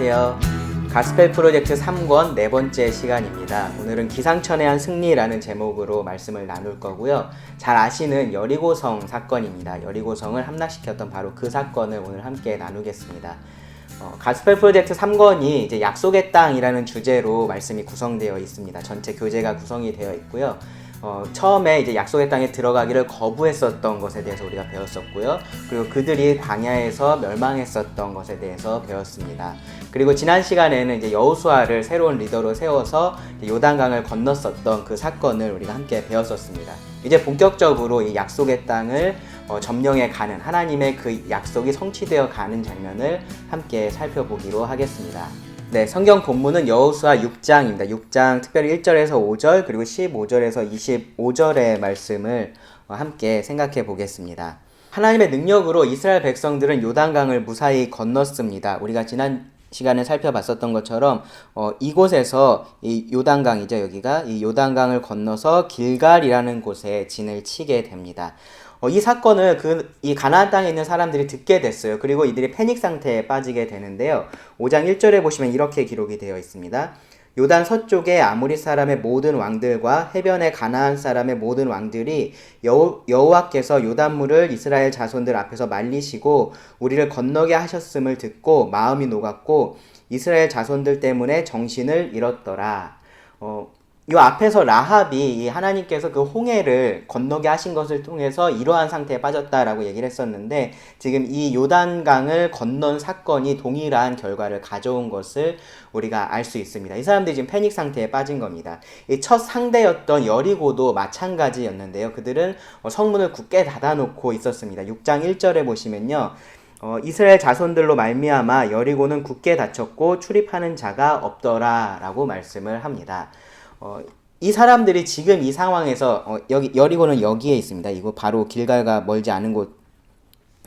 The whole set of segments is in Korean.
안녕하세요. 가스펠 프로젝트 3권 네 번째 시간입니다. 오늘은 기상천외 한 승리라는 제목으로 말씀을 나눌 거고요. 잘 아시는 여리고성 사건입니다. 여리고성을 함락시켰던 바로 그 사건을 오늘 함께 나누겠습니다. 어, 가스펠 프로젝트 3권이 이제 약속의 땅이라는 주제로 말씀이 구성되어 있습니다. 전체 교재가 구성이 되어 있고요. 어, 처음에 이제 약속의 땅에 들어가기를 거부했었던 것에 대해서 우리가 배웠었고요. 그리고 그들이 광야에서 멸망했었던 것에 대해서 배웠습니다. 그리고 지난 시간에는 이제 여호수아를 새로운 리더로 세워서 요단강을 건넜었던 그 사건을 우리가 함께 배웠었습니다. 이제 본격적으로 이 약속의 땅을 어, 점령해 가는 하나님의 그 약속이 성취되어 가는 장면을 함께 살펴보기로 하겠습니다. 네, 성경 본문은 여호수아 6장입니다. 6장 특별히 1절에서 5절 그리고 15절에서 25절의 말씀을 어, 함께 생각해 보겠습니다. 하나님의 능력으로 이스라엘 백성들은 요단강을 무사히 건넜습니다. 우리가 지난 시간에 살펴봤었던 것처럼 어, 이곳에서 이 요단강이죠 여기가 이 요단강을 건너서 길갈이라는 곳에 진을 치게 됩니다. 어, 이 사건을 그 이 가나안 땅에 있는 사람들이 듣게 됐어요. 그리고 이들이 패닉 상태에 빠지게 되는데요. 5장 1절에 보시면 이렇게 기록이 되어 있습니다. 요단 서쪽의 아모리 사람의 모든 왕들과 해변의 가나안 사람의 모든 왕들이 여호, 여호와께서 요단물을 이스라엘 자손들 앞에서 말리시고 우리를 건너게 하셨음을 듣고 마음이 녹았고 이스라엘 자손들 때문에 정신을 잃었더라. 어, 이 앞에서 라합이 이 하나님께서 그 홍해를 건너게 하신 것을 통해서 이러한 상태에 빠졌다라고 얘기를 했었는데 지금 이 요단강을 건넌 사건이 동일한 결과를 가져온 것을 우리가 알 수 있습니다. 이 사람들이 지금 패닉 상태에 빠진 겁니다. 이 첫 상대였던 여리고도 마찬가지였는데요. 그들은 성문을 굳게 닫아놓고 있었습니다. 6장 1절에 보시면요. 어, 이스라엘 자손들로 말미암아 여리고는 굳게 닫혔고 출입하는 자가 없더라라고 말씀을 합니다. 어, 이 사람들이 지금 이 상황에서 어, 여기 여리고는 여기에 있습니다. 이거 바로 길갈과 멀지 않은 곳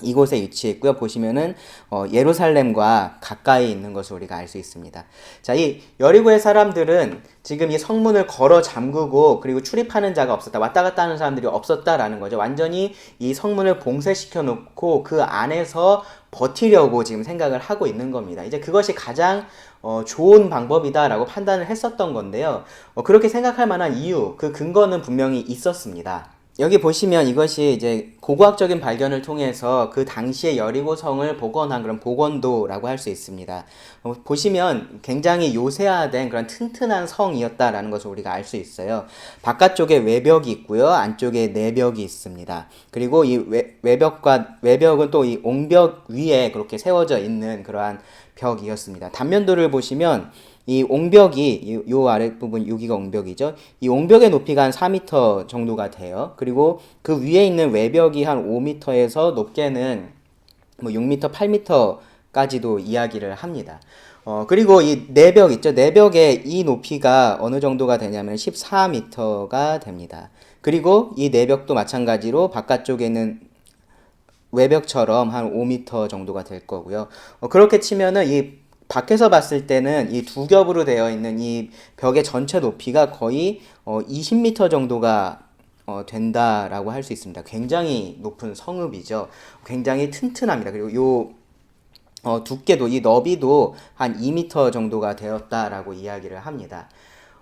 이곳에 위치해 있고요. 보시면은 어, 예루살렘과 가까이 있는 것을 우리가 알 수 있습니다. 자, 이 여리고의 사람들은 지금 이 성문을 걸어 잠그고 그리고 출입하는 자가 없었다. 왔다 갔다 하는 사람들이 없었다라는 거죠. 완전히 이 성문을 봉쇄시켜 놓고 그 안에서 버티려고 지금 생각을 하고 있는 겁니다. 이제 그것이 가장 어, 좋은 방법이다라고 판단을 했었던 건데요. 어, 그렇게 생각할 만한 이유, 그 근거는 분명히 있었습니다. 여기 보시면 이것이 이제 고고학적인 발견을 통해서 그 당시의 여리고성을 복원한 그런 복원도라고 할 수 있습니다. 어, 보시면 굉장히 요새화된 그런 튼튼한 성이었다라는 것을 우리가 알 수 있어요. 바깥쪽에 외벽이 있고요. 안쪽에 내벽이 있습니다. 그리고 이 외, 외벽과 외벽은 또 이 옹벽 위에 그렇게 세워져 있는 그러한 벽이었습니다. 단면도를 보시면 이 옹벽이 요 아랫부분 여기가 옹벽이죠. 이 옹벽의 높이가 한 4m 정도가 돼요. 그리고 그 위에 있는 외벽이 한 5m에서 높게는 뭐 6m, 8m까지도 이야기를 합니다. 어, 그리고 이 내벽 있죠. 내벽의 이 높이가 어느 정도가 되냐면 14m가 됩니다. 그리고 이 내벽도 마찬가지로 바깥쪽에는 외벽처럼 한 5m 정도가 될 거고요. 어, 그렇게 치면은 이 밖에서 봤을 때는 이 두 겹으로 되어 있는 이 벽의 전체 높이가 거의 어 20m 정도가 어 된다라고 할 수 있습니다. 굉장히 높은 성읍이죠. 굉장히 튼튼합니다. 그리고 요 어, 두께도 이 너비도 한 2m 정도가 되었다라고 이야기를 합니다.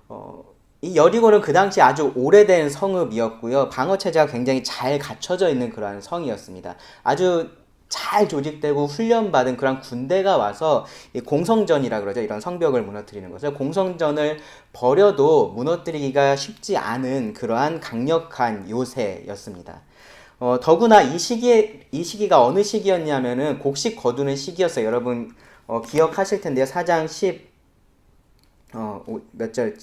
어, 이 여리고는 그 당시 아주 오래된 성읍이었고요. 방어 체제가 굉장히 잘 갖춰져 있는 그러한 성이었습니다. 아주 잘 조직되고 훈련받은 그런 군대가 와서 공성전이라 그러죠. 이런 성벽을 무너뜨리는 것을 공성전을 버려도 무너뜨리기가 쉽지 않은 그러한 강력한 요새였습니다. 어, 더구나 이 시기에 이 시기가 어느 시기였냐면은 곡식 거두는 시기였어요. 여러분 어, 기억하실 텐데요. 4장 10 어, 몇 절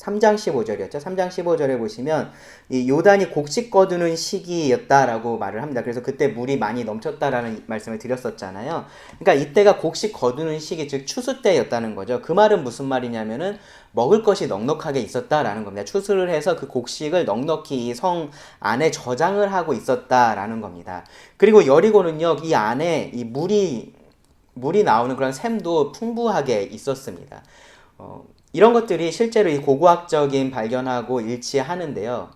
3장 15절이었죠. 3장 15절에 보시면 이 요단이 곡식 거두는 시기였다라고 말을 합니다. 그래서 그때 물이 많이 넘쳤다라는 말씀을 드렸었잖아요. 그러니까 이때가 곡식 거두는 시기 즉 추수 때였다는 거죠. 그 말은 무슨 말이냐면은 먹을 것이 넉넉하게 있었다라는 겁니다. 추수를 해서 그 곡식을 넉넉히 이성 안에 저장을 하고 있었다라는 겁니다. 그리고 여리고는요. 이 안에 이 물이 물이 나오는 그런 샘도 풍부하게 있었습니다. 어, 이런 것들이 실제로 이 고고학적인 발견하고 일치하는데요.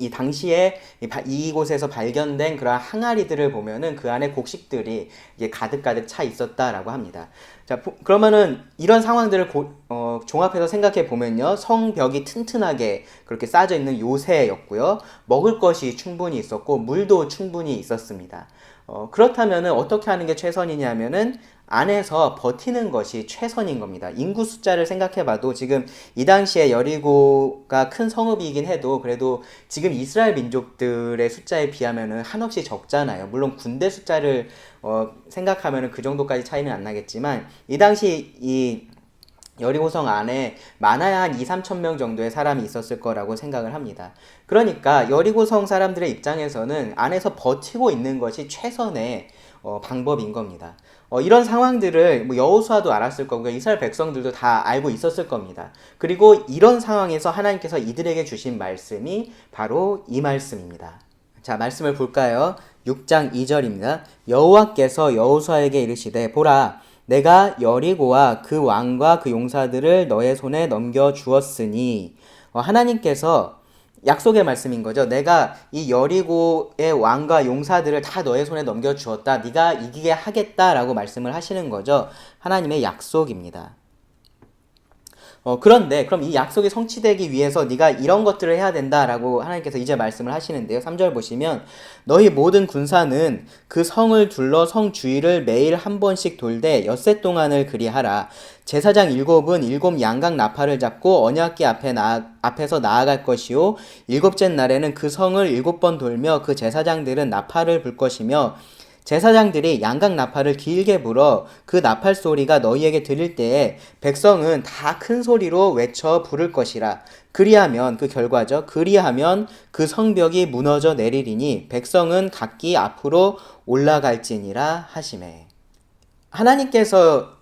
이 당시에 이곳에서 발견된 그러한 항아리들을 보면은 그 안에 곡식들이 가득가득 차 있었다라고 합니다. 자, 보- 그러면은 이런 상황들을 고- 어, 종합해서 생각해 보면요. 성벽이 튼튼하게 그렇게 쌓여져 있는 요새였고요. 먹을 것이 충분히 있었고 물도 충분히 있었습니다. 어, 그렇다면은 어떻게 하는 게 최선이냐면은 안에서 버티는 것이 최선인 겁니다. 인구 숫자를 생각해 봐도 지금 이 당시에 여리고가 큰 성읍이긴 해도 그래도 지금 이스라엘 민족들의 숫자에 비하면은 한없이 적잖아요. 물론 군대 숫자를 어, 생각하면은 그 정도까지 차이는 안 나겠지만 이 당시 이 여리고성 안에 많아야 한 2, 3천 명 정도의 사람이 있었을 거라고 생각을 합니다. 그러니까 여리고성 사람들의 입장에서는 안에서 버티고 있는 것이 최선의 어, 방법인 겁니다. 어, 이런 상황들을 뭐 여호수아도 알았을 거고요. 이스라엘 백성들도 다 알고 있었을 겁니다. 그리고 이런 상황에서 하나님께서 이들에게 주신 말씀이 바로 이 말씀입니다. 자, 말씀을 볼까요? 6장 2절입니다. 여호와께서 여호수아에게 이르시되 보라 내가 여리고와 그 왕과 그 용사들을 너의 손에 넘겨 주었으니 어, 하나님께서 약속의 말씀인 거죠. 내가 이 여리고의 왕과 용사들을 다 너의 손에 넘겨 주었다. 네가 이기게 하겠다라고 말씀을 하시는 거죠. 하나님의 약속입니다. 어, 그런데 그럼 이 약속이 성취되기 위해서 네가 이런 것들을 해야 된다라고 하나님께서 이제 말씀을 하시는데요. 3절 보시면 너희 모든 군사는 그 성을 둘러 성 주위를 매일 한 번씩 돌되 엿새 동안을 그리하라. 제사장 일곱은 일곱 양각 나팔을 잡고 언약궤 앞에 나, 앞에서 나아갈 것이요 일곱째 날에는 그 성을 일곱 번 돌며 그 제사장들은 나팔을 불 것이며 제사장들이 양각 나팔을 길게 불어 그 나팔 소리가 너희에게 들릴 때에 백성은 다 큰 소리로 외쳐 부를 것이라. 그리하면 그 결과죠. 그리하면 그 성벽이 무너져 내리리니 백성은 각기 앞으로 올라갈지니라 하심에. 하나님께서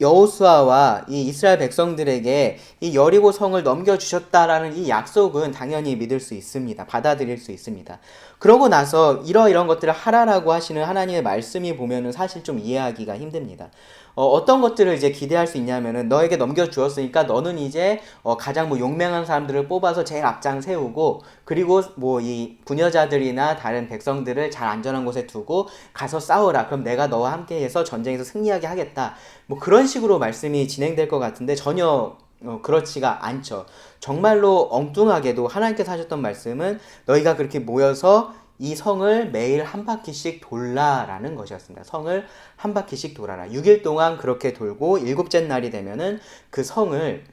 여호수아와 이 이스라엘 백성들에게 이 여리고 성을 넘겨 주셨다라는 이 약속은 당연히 믿을 수 있습니다. 받아들일 수 있습니다. 그러고 나서 이러이런 것들을 하라라고 하시는 하나님의 말씀이 보면은 사실 좀 이해하기가 힘듭니다. 어, 떤 것들을 이제 기대할 수 있냐면은 너에게 넘겨 주었으니까 너는 이제 어, 가장 뭐 용맹한 사람들을 뽑아서 제일 앞장 세우고 그리고 뭐 이 부녀자들이나 다른 백성들을 잘 안전한 곳에 두고 가서 싸워라. 그럼 내가 너와 함께해서 전쟁에서 승리하게 하겠다. 뭐 그런 식으로 말씀이 진행될 것 같은데 전혀 어, 그렇지가 않죠. 정말로 엉뚱하게도 하나님께서 하셨던 말씀은 너희가 그렇게 모여서 이 성을 매일 한 바퀴씩 돌라라는 것이었습니다. 성을 한 바퀴씩 돌아라. 6일 동안 그렇게 돌고 일곱째 날이 되면은 그 성을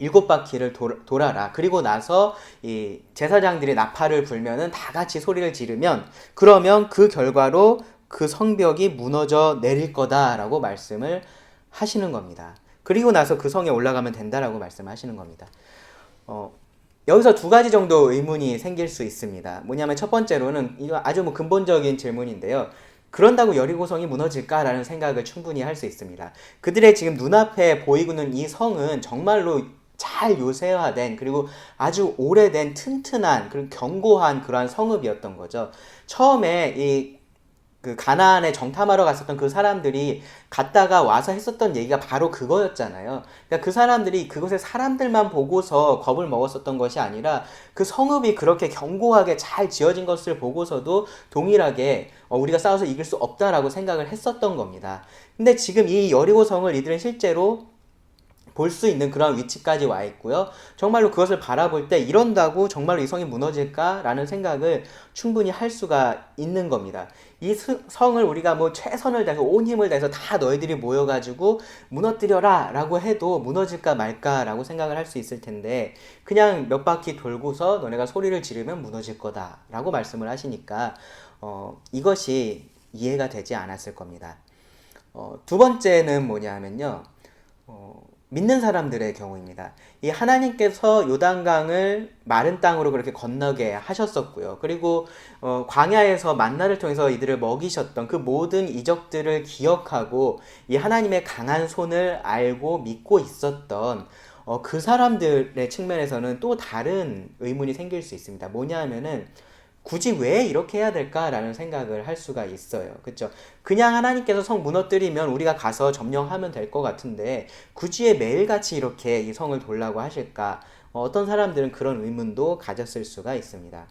일곱 바퀴를 돌, 돌아라. 그리고 나서 이 제사장들이 나팔을 불면은 다 같이 소리를 지르면 그러면 그 결과로 그 성벽이 무너져 내릴 거다라고 말씀을 하시는 겁니다. 그리고 나서 그 성에 올라가면 된다라고 말씀하시는 겁니다. 어, 여기서 두 가지 정도 의문이 생길 수 있습니다. 뭐냐면 첫 번째로는 이거 아주 뭐 근본적인 질문인데요. 그런다고 여리고성이 무너질까라는 생각을 충분히 할 수 있습니다. 그들의 지금 눈앞에 보이고 있는 이 성은 정말로 잘 요새화된 그리고 아주 오래된 튼튼한 그리고 견고한 그러한 성읍이었던 거죠. 처음에 이 그 가나안에 정탐하러 갔었던 그 사람들이 갔다가 와서 했었던 얘기가 바로 그거였잖아요. 그러니까 그 사람들이 그곳의 사람들만 보고서 겁을 먹었었던 것이 아니라 그 성읍이 그렇게 견고하게 잘 지어진 것을 보고서도 동일하게 어, 우리가 싸워서 이길 수 없다라고 생각을 했었던 겁니다. 근데 지금 이 여리고 성을 이들은 실제로 볼 수 있는 그런 위치까지 와 있고요. 정말로 그것을 바라볼 때 이런다고 정말로 이 성이 무너질까라는 생각을 충분히 할 수가 있는 겁니다. 이 성을 우리가 뭐 최선을 다해서 온 힘을 다해서 다 너희들이 모여가지고 무너뜨려라 라고 해도 무너질까 말까 라고 생각을 할 수 있을 텐데 그냥 몇 바퀴 돌고서 너네가 소리를 지르면 무너질 거다 라고 말씀을 하시니까 어, 이것이 이해가 되지 않았을 겁니다. 어, 두 번째는 뭐냐 하면요. 어, 믿는 사람들의 경우입니다. 이 하나님께서 요단강을 마른 땅으로 그렇게 건너게 하셨었고요. 그리고 어, 광야에서 만나를 통해서 이들을 먹이셨던 그 모든 이적들을 기억하고 이 하나님의 강한 손을 알고 믿고 있었던 어, 그 사람들의 측면에서는 또 다른 의문이 생길 수 있습니다. 뭐냐 하면은 굳이 왜 이렇게 해야 될까라는 생각을 할 수가 있어요. 그렇죠? 그냥 하나님께서 성 무너뜨리면 우리가 가서 점령하면 될 것 같은데 굳이 매일같이 이렇게 이 성을 돌라고 하실까? 어, 어떤 사람들은 그런 의문도 가졌을 수가 있습니다.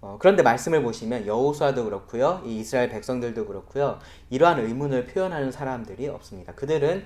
어, 그런데 말씀을 보시면 여호수아도 그렇고요, 이 이스라엘 백성들도 그렇고요, 이러한 의문을 표현하는 사람들이 없습니다. 그들은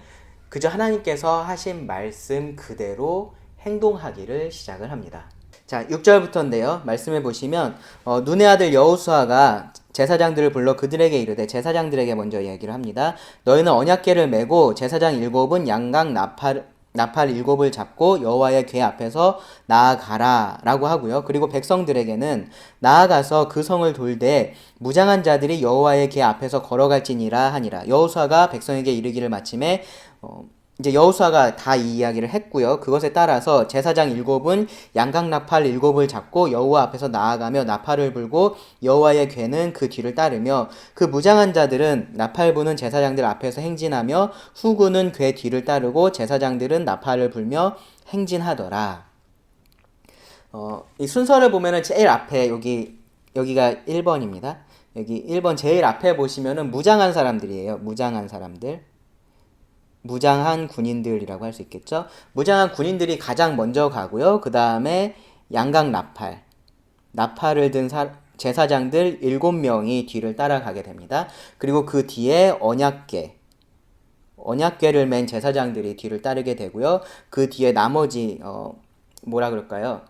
그저 하나님께서 하신 말씀 그대로 행동하기를 시작을 합니다. 자, 6절부터인데요. 말씀해 보시면 어, 눈의 아들 여호수아가 제사장들을 불러 그들에게 이르되 제사장들에게 먼저 이야기를 합니다. 너희는 언약궤를 메고 제사장 일곱은 양각 나팔 나팔 일곱을 잡고 여호와의 궤 앞에서 나아가라라고 하고요. 그리고 백성들에게는 나아가서 그 성을 돌되 무장한 자들이 여호와의 궤 앞에서 걸어갈지니라 하니라. 여호수아가 백성에게 이르기를 마침에 어, 이제 여호수아가 다 이 이야기를 했고요. 그것에 따라서 제사장 일곱은 양각 나팔 일곱을 잡고 여호와 앞에서 나아가며 나팔을 불고 여호와의 궤는 그 뒤를 따르며 그 무장한 자들은 나팔 부는 제사장들 앞에서 행진하며 후군은 궤 뒤를 따르고 제사장들은 나팔을 불며 행진하더라. 어, 이 순서를 보면은 제일 앞에 여기 여기가 1번입니다. 여기 1번 제일 앞에 보시면은 무장한 사람들이에요. 무장한 사람들. 무장한 군인들이라고 할 수 있겠죠. 무장한 군인들이 가장 먼저 가고요. 그 다음에 양각 나팔, 나팔을 든 사, 제사장들 7명이 뒤를 따라가게 됩니다. 그리고 그 뒤에 언약궤, 언약궤를 맨 제사장들이 뒤를 따르게 되고요. 그 뒤에 나머지 어, 뭐라 그럴까요?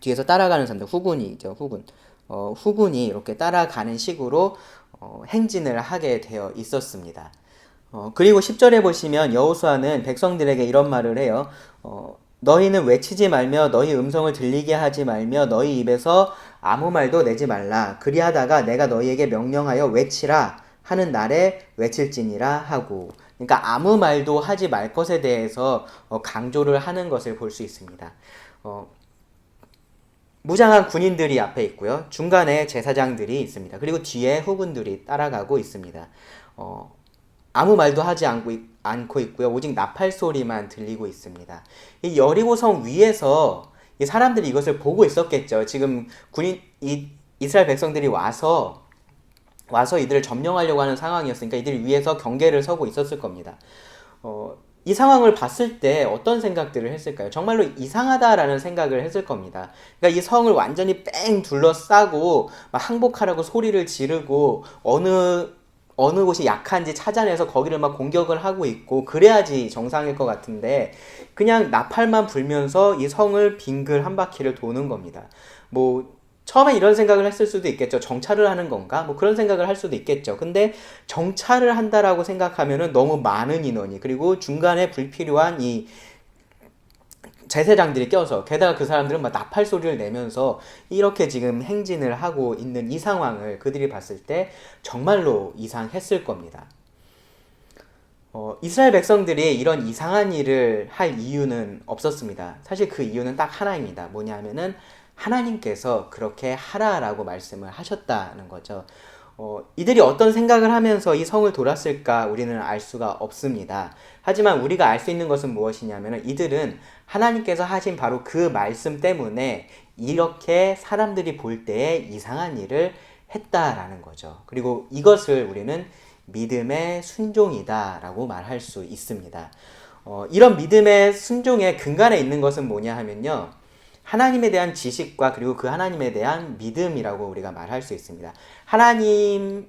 뒤에서 따라가는 사람들 후군이죠. 후군. 어, 후군이 이렇게 따라가는 식으로 어, 행진을 하게 되어 있었습니다. 어, 그리고 10절에 보시면 여호수아는 백성들에게 이런 말을 해요. 어, 너희는 외치지 말며 너희 음성을 들리게 하지 말며 너희 입에서 아무 말도 내지 말라. 그리하다가 내가 너희에게 명령하여 외치라 하는 날에 외칠지니라 하고. 그러니까 아무 말도 하지 말 것에 대해서 어, 강조를 하는 것을 볼 수 있습니다. 어, 무장한 군인들이 앞에 있고요. 중간에 제사장들이 있습니다. 그리고 뒤에 후군들이 따라가고 있습니다. 어, 아무 말도 하지 않고, 않고 있고요. 오직 나팔 소리만 들리고 있습니다. 이 여리고성 위에서 이 사람들이 이것을 보고 있었겠죠. 지금 군인 이 이스라엘 백성들이 와서 와서 이들을 점령하려고 하는 상황이었으니까 이들이 위에서 경계를 서고 있었을 겁니다. 어, 이 상황을 봤을 때 어떤 생각들을 했을까요? 정말로 이상하다라는 생각을 했을 겁니다. 그러니까 이 성을 완전히 뺑 둘러싸고 막 항복하라고 소리를 지르고 어느 어느 곳이 약한지 찾아내서 거기를 막 공격을 하고 있고 그래야지 정상일 것 같은데 그냥 나팔만 불면서 이 성을 빙글 한 바퀴를 도는 겁니다. 뭐 처음에 이런 생각을 했을 수도 있겠죠. 정찰을 하는 건가? 뭐 그런 생각을 할 수도 있겠죠. 근데 정찰을 한다라고 생각하면은 너무 많은 인원이 그리고 중간에 불필요한 이 제사장들이 껴서 게다가 그 사람들은 막 나팔 소리를 내면서 이렇게 지금 행진을 하고 있는 이 상황을 그들이 봤을 때 정말로 이상했을 겁니다. 어, 이스라엘 백성들이 이런 이상한 일을 할 이유는 없었습니다. 사실 그 이유는 딱 하나입니다. 뭐냐면은 하나님께서 그렇게 하라라고 말씀을 하셨다는 거죠. 어, 이들이 어떤 생각을 하면서 이 성을 돌았을까 우리는 알 수가 없습니다. 하지만 우리가 알 수 있는 것은 무엇이냐면 이들은 하나님께서 하신 바로 그 말씀 때문에 이렇게 사람들이 볼 때에 이상한 일을 했다라는 거죠. 그리고 이것을 우리는 믿음의 순종이다라고 말할 수 있습니다. 어, 이런 믿음의 순종의 근간에 있는 것은 뭐냐 하면요. 하나님에 대한 지식과 그리고 그 하나님에 대한 믿음이라고 우리가 말할 수 있습니다. 하나님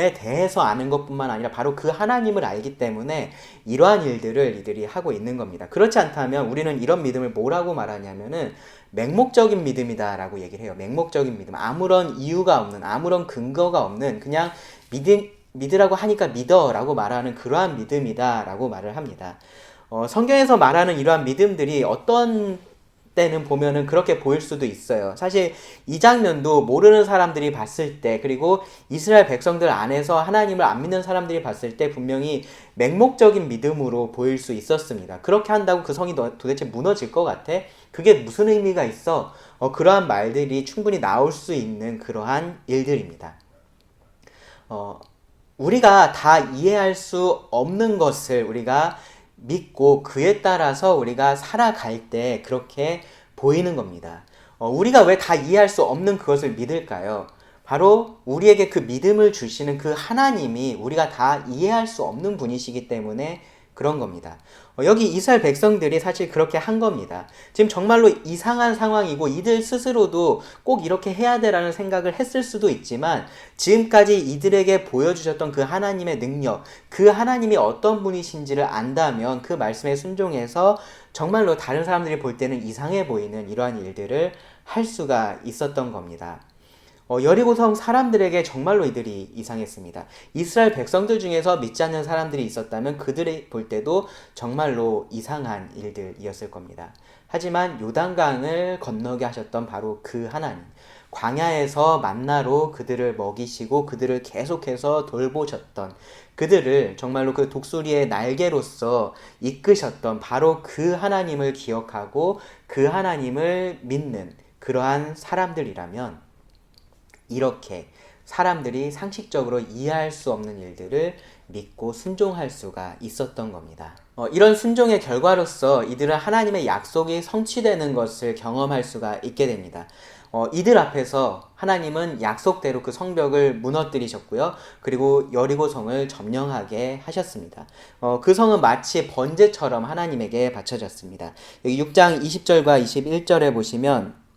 에 대해서 아는 것뿐만 아니라 바로 그 하나님을 알기 때문에 이러한 일들을 이들이 하고 있는 겁니다. 그렇지 않다면 우리는 이런 믿음을 뭐라고 말하냐면은 맹목적인 믿음이다라고 얘기를 해요. 맹목적인 믿음. 아무런 이유가 없는, 아무런 근거가 없는 그냥 믿음, 믿으라고 하니까 믿어라고 말하는 그러한 믿음이다라고 말을 합니다. 어, 성경에서 말하는 이러한 믿음들이 어떤 때는 보면은 그렇게 보일 수도 있어요. 사실 이 장면도 모르는 사람들이 봤을 때 그리고 이스라엘 백성들 안에서 하나님을 안 믿는 사람들이 봤을 때 분명히 맹목적인 믿음으로 보일 수 있었습니다. 그렇게 한다고 그 성이 도 대체 무너질 것 같아? 그게 무슨 의미가 있어? 어, 그러한 말들이 충분히 나올 수 있는 그러한 일들입니다. 어, 우리가 다 이해할 수 없는 것을 우리가 믿고 그에 따라서 우리가 살아갈 때 그렇게 보이는 겁니다. 어, 우리가 왜 다 이해할 수 없는 그것을 믿을까요? 바로 우리에게 그 믿음을 주시는 그 하나님이 우리가 다 이해할 수 없는 분이시기 때문에 그런 겁니다. 어, 여기 이스라엘 백성들이 사실 그렇게 한 겁니다. 지금 정말로 이상한 상황이고 이들 스스로도 꼭 이렇게 해야 되라는 생각을 했을 수도 있지만 지금까지 이들에게 보여주셨던 그 하나님의 능력, 그 하나님이 어떤 분이신지를 안다면 그 말씀에 순종해서 정말로 다른 사람들이 볼 때는 이상해 보이는 이러한 일들을 할 수가 있었던 겁니다. 어, 여리고성 사람들에게 정말로 이들이 이상했습니다. 이스라엘 백성들 중에서 믿지 않는 사람들이 있었다면 그들이 볼 때도 정말로 이상한 일들이었을 겁니다. 하지만 요단강을 건너게 하셨던 바로 그 하나님, 광야에서 만나로 그들을 먹이시고 그들을 계속해서 돌보셨던 그들을 정말로 그 독수리의 날개로서 이끄셨던 바로 그 하나님을 기억하고 그 하나님을 믿는 그러한 사람들이라면 이렇게 사람들이 상식적으로 이해할 수 없는 일들을 믿고 순종할 수가 있었던 겁니다. 어, 이런 순종의 결과로서 이들은 하나님의 약속이 성취되는 것을 경험할 수가 있게 됩니다. 어, 이들 앞에서 하나님은 약속대로 그 성벽을 무너뜨리셨고요. 그리고 여리고성을 점령하게 하셨습니다. 어, 그 성은 마치 번제처럼 하나님에게 바쳐졌습니다. 여기 6장 20절과 21절에 보시면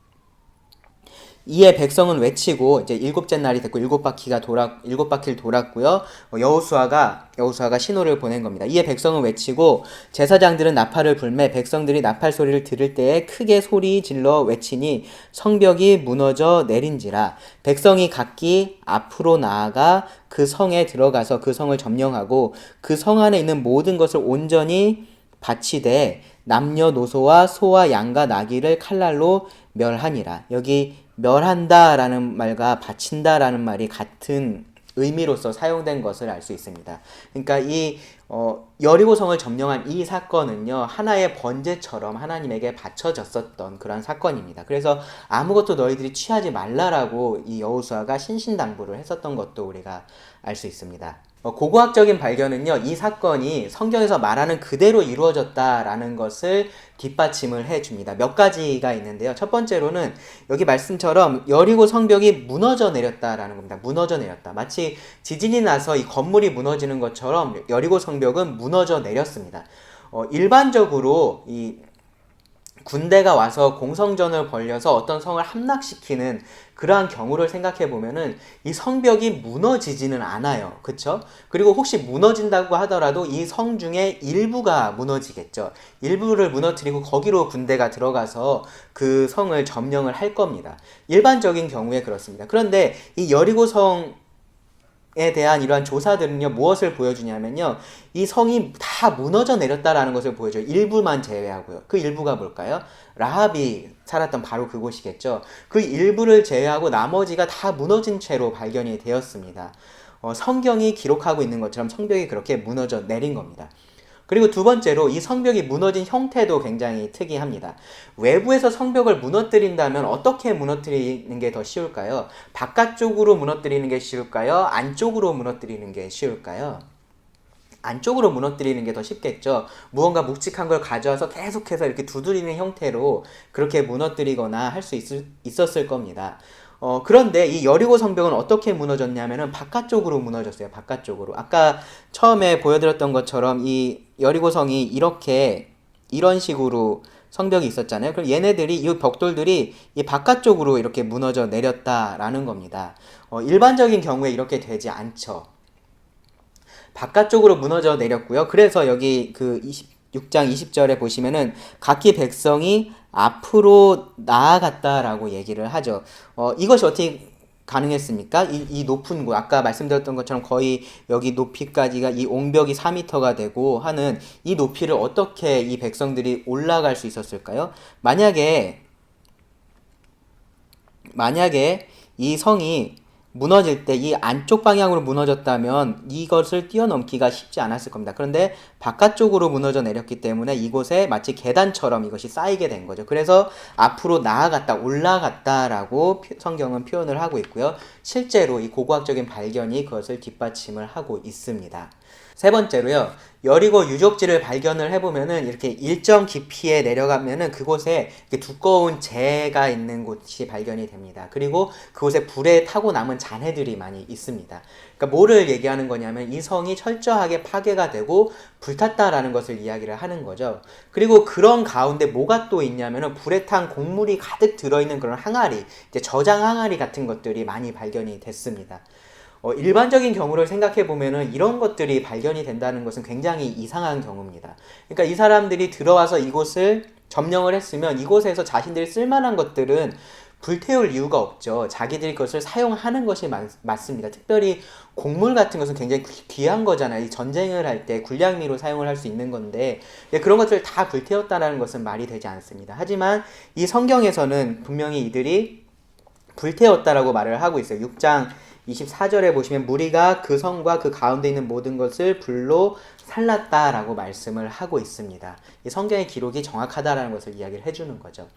이에 백성은 외치고 이제 일곱째 날이 됐고 일곱 바퀴가 돌아 일곱 바퀴를 돌았고요. 어, 여호수아가 여호수아가 신호를 보낸 겁니다. 이에 백성은 외치고 제사장들은 나팔을 불매 백성들이 나팔 소리를 들을 때에 크게 소리 질러 외치니 성벽이 무너져 내린지라 백성이 각기 앞으로 나아가 그 성에 들어가서 그 성을 점령하고 그 성 안에 있는 모든 것을 온전히 바치되 남녀노소와 소와 양과 나귀를 칼날로 멸하니라. 여기 멸한다라는 말과 바친다라는 말이 같은 의미로서 사용된 것을 알 수 있습니다. 그러니까 이 어, 여리고성을 점령한 이 사건은요 하나의 번제처럼 하나님에게 바쳐졌었던 그런 사건입니다. 그래서 아무것도 너희들이 취하지 말라라고 이 여호수아가 신신당부를 했었던 것도 우리가 알 수 있습니다. 어, 고고학적인 발견은요, 이 사건이 성경에서 말하는 그대로 이루어졌다라는 것을 뒷받침을 해줍니다. 몇 가지가 있는데요. 첫 번째로는 여기 말씀처럼 여리고 성벽이 무너져 내렸다라는 겁니다. 무너져 내렸다. 마치 지진이 나서 이 건물이 무너지는 것처럼 여리고 성벽은 무너져 내렸습니다. 어, 일반적으로 이 군대가 와서 공성전을 벌려서 어떤 성을 함락시키는 그러한 경우를 생각해 보면은 이 성벽이 무너지지는 않아요. 그쵸? 그리고 혹시 무너진다고 하더라도 이 성 중에 일부가 무너지겠죠. 일부를 무너뜨리고 거기로 군대가 들어가서 그 성을 점령을 할 겁니다. 일반적인 경우에 그렇습니다. 그런데 이 여리고 성 에 대한 이러한 조사들은요 무엇을 보여주냐면요. 이 성이 다 무너져 내렸다라는 것을 보여줘요. 일부만 제외하고요. 그 일부가 뭘까요? 라합이 살았던 바로 그곳이겠죠. 그 일부를 제외하고 나머지가 다 무너진 채로 발견이 되었습니다. 어, 성경이 기록하고 있는 것처럼 성벽이 그렇게 무너져 내린 겁니다 그리고 두 번째로 이 성벽이 무너진 형태도 굉장히 특이합니다. 외부에서 성벽을 무너뜨린다면 어떻게 무너뜨리는 게 더 쉬울까요? 바깥쪽으로 무너뜨리는 게 쉬울까요? 안쪽으로 무너뜨리는 게 쉬울까요? 안쪽으로 무너뜨리는 게 더 쉽겠죠. 무언가 묵직한 걸 가져와서 계속해서 이렇게 두드리는 형태로 그렇게 무너뜨리거나 할 수 있었을 겁니다. 어, 그런데 이 여리고 성벽은 어떻게 무너졌냐면은 바깥쪽으로 무너졌어요. 바깥쪽으로. 아까 처음에 보여드렸던 것처럼 이 여리고 성이 이렇게 이런 식으로 성벽이 있었잖아요. 그럼 얘네들이 이 벽돌들이 이 바깥쪽으로 이렇게 무너져 내렸다라는 겁니다. 어, 일반적인 경우에 이렇게 되지 않죠. 바깥쪽으로 무너져 내렸고요. 그래서 여기 그 26장 20절에 보시면은 각기 백성이 앞으로 나아갔다라고 얘기를 하죠. 어, 이것이 어떻게 가능했습니까? 이, 이 높은 곳, 아까 말씀드렸던 것처럼 거의 여기 높이까지가 이 옹벽이 4m가 되고 하는 이 높이를 어떻게 이 백성들이 올라갈 수 있었을까요? 만약에, 만약에 이 성이 무너질 때 이 안쪽 방향으로 무너졌다면 이것을 뛰어넘기가 쉽지 않았을 겁니다. 그런데 바깥쪽으로 무너져 내렸기 때문에 이곳에 마치 계단처럼 이것이 쌓이게 된 거죠. 그래서 앞으로 나아갔다, 올라갔다라고 성경은 표현을 하고 있고요. 실제로 이 고고학적인 발견이 그것을 뒷받침을 하고 있습니다. 세 번째로요. 여리고 유적지를 발견을 해보면은 이렇게 일정 깊이에 내려가면은 그곳에 두꺼운 재가 있는 곳이 발견이 됩니다. 그리고 그곳에 불에 타고 남은 잔해들이 많이 있습니다. 그러니까 뭐를 얘기하는 거냐면 이 성이 철저하게 파괴가 되고 불탔다라는 것을 이야기를 하는 거죠. 그리고 그런 가운데 뭐가 또 있냐면은 불에 탄 곡물이 가득 들어있는 그런 항아리, 이제 저장 항아리 같은 것들이 많이 발견이 됐습니다. 어, 일반적인 경우를 생각해 보면은 이런 것들이 발견이 된다는 것은 굉장히 이상한 경우입니다. 그러니까 이 사람들이 들어와서 이곳을 점령을 했으면 이곳에서 자신들이 쓸만한 것들은 불태울 이유가 없죠. 자기들이 그것을 사용하는 것이 맞, 맞습니다. 특별히 곡물 같은 것은 굉장히 귀- 귀한 거잖아요. 이 전쟁을 할 때 군량미로 사용을 할 수 있는 건데 예, 그런 것들을 다 불태웠다라는 것은 말이 되지 않습니다. 하지만 이 성경에서는 분명히 이들이 불태웠다라고 말을 하고 있어요. 6장 24절에 보시면 무리가 그 성과 그 가운데 있는 모든 것을 불로 살랐다라고 말씀을 하고 있습니다. 이 성경의 기록이 정확하다라는 것을 이야기를 해주는 거죠.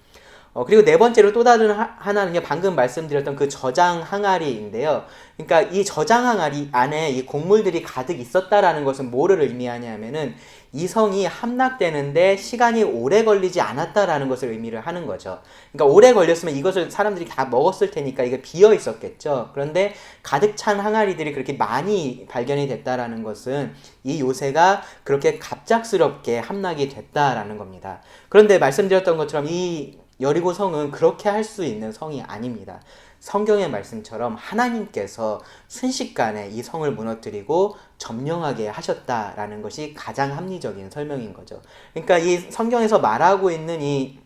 어, 그리고 네 번째로 또 다른 하, 하나는요, 방금 말씀드렸던 그 저장 항아리인데요. 그러니까 이 저장 항아리 안에 이 곡물들이 가득 있었다라는 것은 뭐를 의미하냐면은 이 성이 함락되는데 시간이 오래 걸리지 않았다라는 것을 의미를 하는 거죠. 그러니까 오래 걸렸으면 이것을 사람들이 다 먹었을 테니까 이게 비어 있었겠죠. 그런데 가득 찬 항아리들이 그렇게 많이 발견이 됐다라는 것은 이 요새가 그렇게 갑작스럽게 함락이 됐다라는 겁니다. 그런데 말씀드렸던 것처럼 이 여리고 성은 그렇게 할 수 있는 성이 아닙니다. 성경의 말씀처럼 하나님께서 순식간에 이 성을 무너뜨리고 점령하게 하셨다라는 것이 가장 합리적인 설명인 거죠. 그러니까 이 성경에서 말하고 있는 이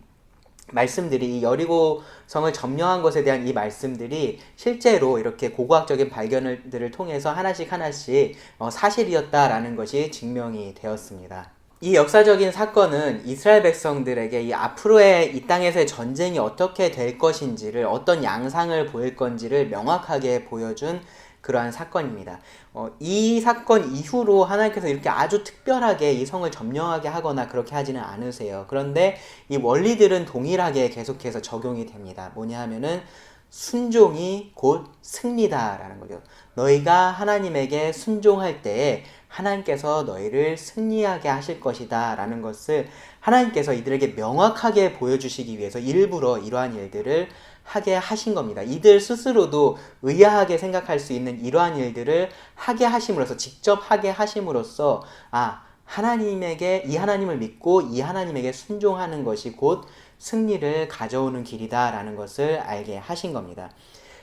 말씀들이 이 여리고 성을 점령한 것에 대한 이 말씀들이 실제로 이렇게 고고학적인 발견들을 통해서 하나씩 하나씩 어, 사실이었다라는 것이 증명이 되었습니다. 이 역사적인 사건은 이스라엘 백성들에게 이 앞으로의 이 땅에서의 전쟁이 어떻게 될 것인지를 어떤 양상을 보일 건지를 명확하게 보여준 그러한 사건입니다. 어, 이 사건 이후로 하나님께서 이렇게 아주 특별하게 이 성을 점령하게 하거나 그렇게 하지는 않으세요. 그런데 이 원리들은 동일하게 계속해서 적용이 됩니다. 뭐냐 하면은 순종이 곧 승리다라는 거죠. 너희가 하나님에게 순종할 때에 하나님께서 너희를 승리하게 하실 것이다 라는 것을 하나님께서 이들에게 명확하게 보여주시기 위해서 일부러 이러한 일들을 하게 하신 겁니다. 이들 스스로도 의아하게 생각할 수 있는 이러한 일들을 하게 하심으로써 직접 하게 하심으로써 아 하나님에게 이 하나님을 믿고 이 하나님에게 순종하는 것이 곧 승리를 가져오는 길이다라는 것을 알게 하신 겁니다.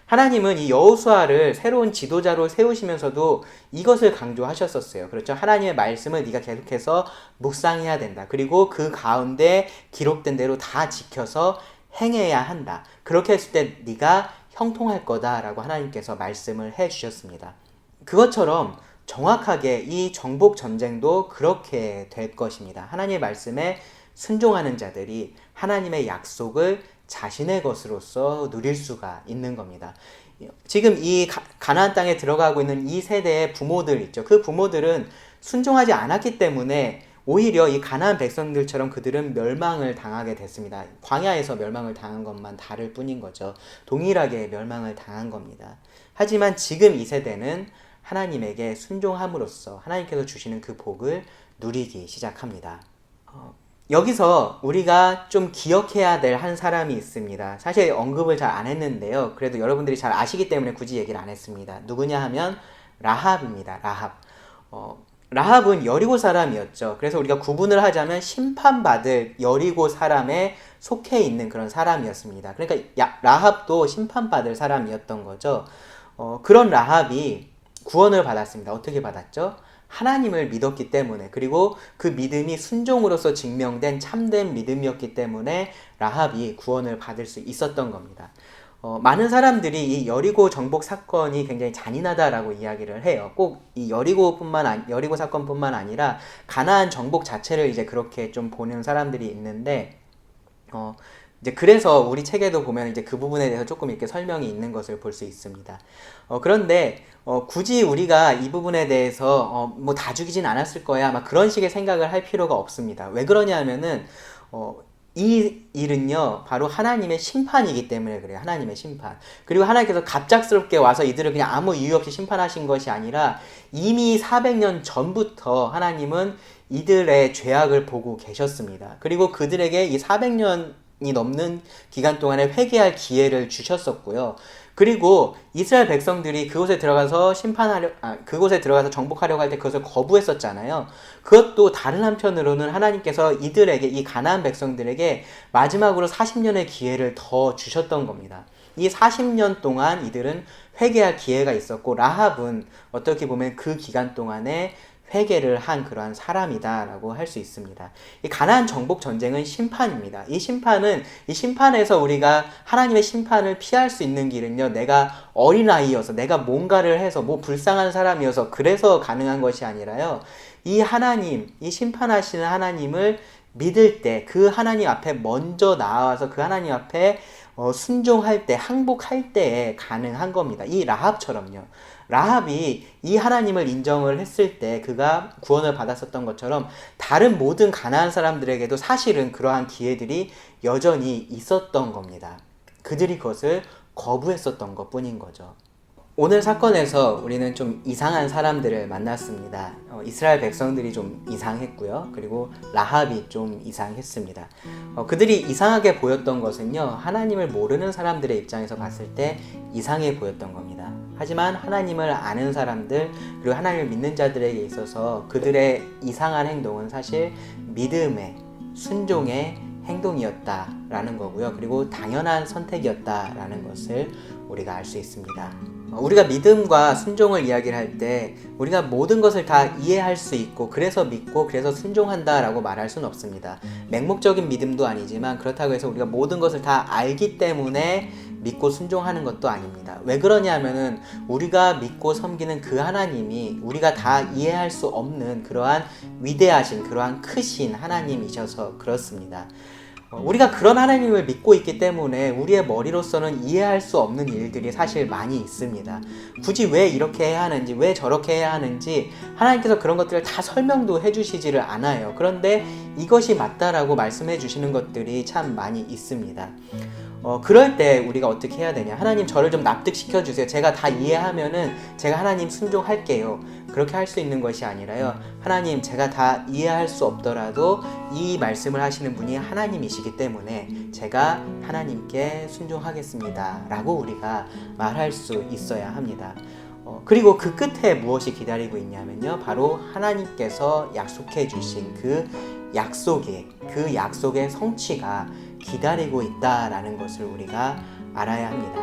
하나님은 이 여호수아를 새로운 지도자로 세우시면서도 이것을 강조하셨었어요. 그렇죠? 하나님의 말씀을 네가 계속해서 묵상해야 된다. 그리고 그 가운데 기록된 대로 다 지켜서 행해야 한다. 그렇게 했을 때 네가 형통할 거다라고 하나님께서 말씀을 해 주셨습니다. 그것처럼 정확하게 이 정복 전쟁도 그렇게 될 것입니다. 하나님의 말씀에 순종하는 자들이 하나님의 약속을 자신의 것으로서 누릴 수가 있는 겁니다. 지금 이 가, 가나안 땅에 들어가고 있는 이 세대의 부모들 있죠. 그 부모들은 순종하지 않았기 때문에 오히려 이 가나안 백성들처럼 그들은 멸망을 당하게 됐습니다. 광야에서 멸망을 당한 것만 다를 뿐인 거죠. 동일하게 멸망을 당한 겁니다. 하지만 지금 이 세대는 하나님에게 순종함으로써 하나님께서 주시는 그 복을 누리기 시작합니다. 어, 여기서 우리가 좀 기억해야 될 한 사람이 있습니다. 사실 언급을 잘 안 했는데요. 그래도 여러분들이 잘 아시기 때문에 굳이 얘기를 안 했습니다. 누구냐 하면 라합입니다. 라합. 어, 라합은 여리고 사람이었죠. 그래서 우리가 구분을 하자면 심판받을 여리고 사람에 속해 있는 그런 사람이었습니다. 그러니까 야, 라합도 심판받을 사람이었던 거죠. 어, 그런 라합이 구원을 받았습니다. 어떻게 받았죠? 하나님을 믿었기 때문에 그리고 그 믿음이 순종으로서 증명된 참된 믿음이었기 때문에 라합이 구원을 받을 수 있었던 겁니다. 어, 많은 사람들이 이 여리고 정복 사건이 굉장히 잔인하다라고 이야기를 해요. 꼭 이 여리고뿐만 아니, 여리고 사건뿐만 아니라 가나안 정복 자체를 이제 그렇게 좀 보는 사람들이 있는데 어, 이제 그래서 우리 책에도 보면 이제 그 부분에 대해서 조금 이렇게 설명이 있는 것을 볼 수 있습니다. 어, 그런데 어, 굳이 우리가 이 부분에 대해서 어, 뭐다 죽이진 않았을 거야, 막 그런 식의 생각을 할 필요가 없습니다. 왜 그러냐면은 어, 이 일은요, 바로 하나님의 심판이기 때문에 그래요. 하나님의 심판. 그리고 하나님께서 갑작스럽게 와서 이들을 그냥 아무 이유 없이 심판하신 것이 아니라 이미 400년 전부터 하나님은 이들의 죄악을 보고 계셨습니다. 그리고 그들에게 이 400년 이 넘는 기간 동안에 회개할 기회를 주셨었고요. 그리고 이스라엘 백성들이 그곳에 들어가서 심판하려, 아, 그곳에 들어가서 정복하려고 할 때 그것을 거부했었잖아요. 그것도 다른 한편으로는 하나님께서 이들에게, 이 가나안 백성들에게 마지막으로 40년의 기회를 더 주셨던 겁니다. 이 40년 동안 이들은 회개할 기회가 있었고, 라합은 어떻게 보면 그 기간 동안에 회개를 한 그러한 사람이다라고 할 수 있습니다. 이 가나안 정복 전쟁은 심판입니다. 이 심판은 이 심판에서 우리가 하나님의 심판을 피할 수 있는 길은요. 내가 어린 아이여서 내가 뭔가를 해서 뭐 불쌍한 사람이어서 그래서 가능한 것이 아니라요. 이 하나님, 이 심판하시는 하나님을 믿을 때 그 하나님 앞에 먼저 나와서 그 하나님 앞에 어, 순종할 때, 항복할 때에 가능한 겁니다. 이 라합처럼요. 라합이 이 하나님을 인정을 했을 때 그가 구원을 받았었던 것처럼 다른 모든 가나안 사람들에게도 사실은 그러한 기회들이 여전히 있었던 겁니다. 그들이 그것을 거부했었던 것 뿐인 거죠. 오늘 사건에서 우리는 좀 이상한 사람들을 만났습니다. 어, 이스라엘 백성들이 좀 이상했고요. 그리고 라합이 좀 이상했습니다. 어, 그들이 이상하게 보였던 것은요. 하나님을 모르는 사람들의 입장에서 봤을 때 이상해 보였던 겁니다. 하지만 하나님을 아는 사람들 그리고 하나님을 믿는 자들에게 있어서 그들의 이상한 행동은 사실 믿음의 순종의 행동이었다라는 거고요. 그리고 당연한 선택이었다라는 것을 우리가 알 수 있습니다. 어, 우리가 믿음과 순종을 이야기를 할 때 우리가 모든 것을 다 이해할 수 있고 그래서 믿고 그래서 순종한다라고 말할 수는 없습니다. 맹목적인 믿음도 아니지만 그렇다고 해서 우리가 모든 것을 다 알기 때문에 믿고 순종하는 것도 아닙니다. 왜 그러냐면은 우리가 믿고 섬기는 그 하나님이 우리가 다 이해할 수 없는 그러한 위대하신 그러한 크신 하나님이셔서 그렇습니다. 어, 우리가 그런 하나님을 믿고 있기 때문에 우리의 머리로서는 이해할 수 없는 일들이 사실 많이 있습니다. 굳이 왜 이렇게 해야 하는지, 왜 저렇게 해야 하는지 하나님께서 그런 것들을 다 설명도 해주시지를 않아요. 그런데 이것이 맞다라고 말씀해 주시는 것들이 참 많이 있습니다. 어, 그럴 때 우리가 어떻게 해야 되냐? 하나님 저를 좀 납득시켜 주세요. 제가 다 이해하면은 제가 하나님 순종할게요. 그렇게 할 수 있는 것이 아니라요. 하나님 제가 다 이해할 수 없더라도 이 말씀을 하시는 분이 하나님이시기 때문에 제가 하나님께 순종하겠습니다. 라고 우리가 말할 수 있어야 합니다. 어, 그리고 그 끝에 무엇이 기다리고 있냐면요. 바로 하나님께서 약속해 주신 그 약속의 그 약속의 성취가 기다리고 있다라는 것을 우리가 알아야 합니다.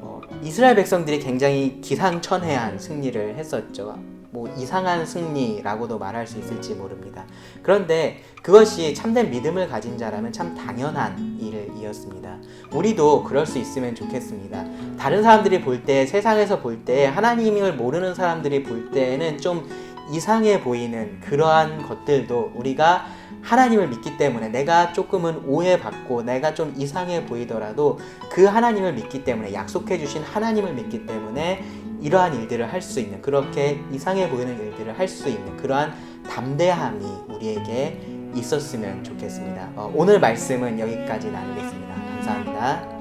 어, 이스라엘 백성들이 굉장히 기상천외한 승리를 했었죠. 뭐 이상한 승리라고도 말할 수 있을지 모릅니다. 그런데 그것이 참된 믿음을 가진 자라면 참 당연한 일이었습니다. 우리도 그럴 수 있으면 좋겠습니다. 다른 사람들이 볼 때, 세상에서 볼 때, 하나님을 모르는 사람들이 볼 때는 좀 이상해 보이는 그러한 것들도 우리가 하나님을 믿기 때문에 내가 조금은 오해받고 내가 좀 이상해 보이더라도 그 하나님을 믿기 때문에 약속해 주신 하나님을 믿기 때문에 이러한 일들을 할 수 있는 그렇게 이상해 보이는 일들을 할 수 있는 그러한 담대함이 우리에게 있었으면 좋겠습니다. 어, 오늘 말씀은 여기까지 나누겠습니다. 감사합니다.